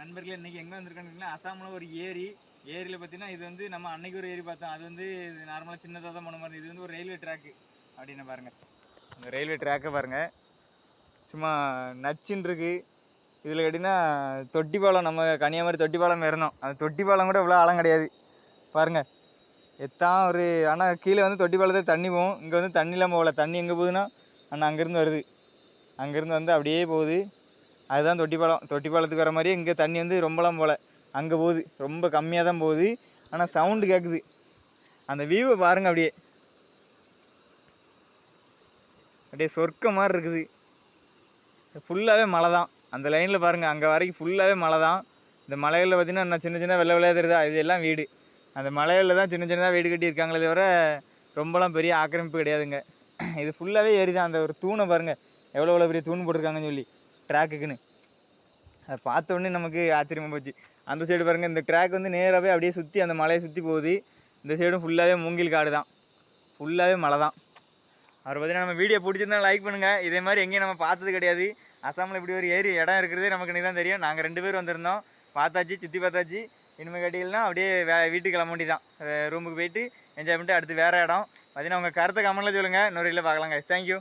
நண்பர்களே இன்றைக்கி எங்கே வந்திருக்கான்னு அசாமில் ஒரு ஏரி. ஏரியில் பார்த்தீங்கன்னா இது வந்து நம்ம அன்னைக்கு ஒரு ஏரி பார்த்தோம். அது வந்து நார்மலாக சின்னதாக தான் பண்ண மாதிரி இது வந்து ஒரு ரயில்வே ட்ராக்கு அப்படின்னு பாருங்கள் அந்த ரயில்வே ட்ராக்கை பாருங்கள் சும்மா நச்சுன்னு இருக்கு. இதில் கேட்டிங்கன்னா தொட்டி பாலம் நம்ம கன்னியாகுமரி தொட்டி பாலம் இருந்தோம் அந்த தொட்டி பாலம் கூட இவ்வளோ ஆழம் கிடையாது. பாருங்கள் எத்தான் ஒரு ஆனால் கீழே வந்து தொட்டி பாலத்தில் தண்ணி போகும். இங்கே வந்து தண்ணிலாம் போகல. தண்ணி எங்கே போகுதுன்னா ஆனால் அங்கேருந்து வருது. அங்கேருந்து வந்து அப்படியே போகுது. அதுதான் தொட்டி பாலம் வர மாதிரியே இங்கே தண்ணி வந்து ரொம்பலாம் போல். அங்கே போகுது. ரொம்ப கம்மியாக தான் போகுது. ஆனால் சவுண்டு கேட்குது அந்த வியூவை பாருங்க அப்படியே. அப்படியே சொர்க்க மாதிரி இருக்குது. ஃபுல்லாகவே மழை தான். அந்த லைனில் பாருங்கள் அங்கே வரைக்கும் ஃபுல்லாகவே மழை தான். இந்த மலைகளில் பார்த்தீங்கன்னா நான் சின்ன சின்ன வெள்ளை வெள்ளையாக தெரியுதா? இது எல்லாம் வீடு. அந்த மலைகளில் தான் சின்ன சின்னதாக வீடு கட்டியிருக்காங்களே தவிர ரொம்பலாம் பெரிய ஆக்கிரமிப்பு கிடையாதுங்க. இது ஃபுல்லாகவே ஏறி தான் அந்த ஒரு தூணை பாருங்கள் எவ்வளோ எவ்வளோ பெரிய தூண் போட்டிருக்காங்கன்னு சொல்லி. ட்ராக்குக்குன்னு. அதை பார்த்த உடனே நமக்கு ஆச்சரியமாக போச்சு. அந்த சைடு பாருங்கள் இந்த ட்ராக் வந்து நேராகவே அப்படியே சுற்றி அந்த மலையை சுற்றி போகுது. இந்த சைடும் ஃபுல்லாகவே மூங்கில் காடு தான். ஃபுல்லாகவே மலை தான். அவர் பார்த்தீங்கன்னா நம்ம வீடியோ பிடிச்சிருந்தா லைக் பண்ணுங்கள் இதே மாதிரி எங்கேயும் நம்ம பார்த்தது கிடையாது. அசாமில் இப்படி ஒரு ஏரி இடம் இருக்கிறதே நமக்கு நீ தான் தெரியும். நாங்கள் ரெண்டு பேர் வந்திருந்தோம். பார்த்தாச்சு சுற்றி பார்த்தாச்சு. இனிமேல் கேட்டிங்கன்னா அப்படியே வே வீட்டுக்கு கிளம்ப வேண்டியதான் ரூமுக்கு போயிட்டு என்ஜாய் பண்ணிட்டு அடுத்து வேறு இடம். பார்த்தீங்கன்னா உங்கள் கருத்தை கமெண்ட்டில் சொல்லுங்கள் இன்னொரு இல்லை பார்க்கலாம் கைஸ் தேங்க்யூ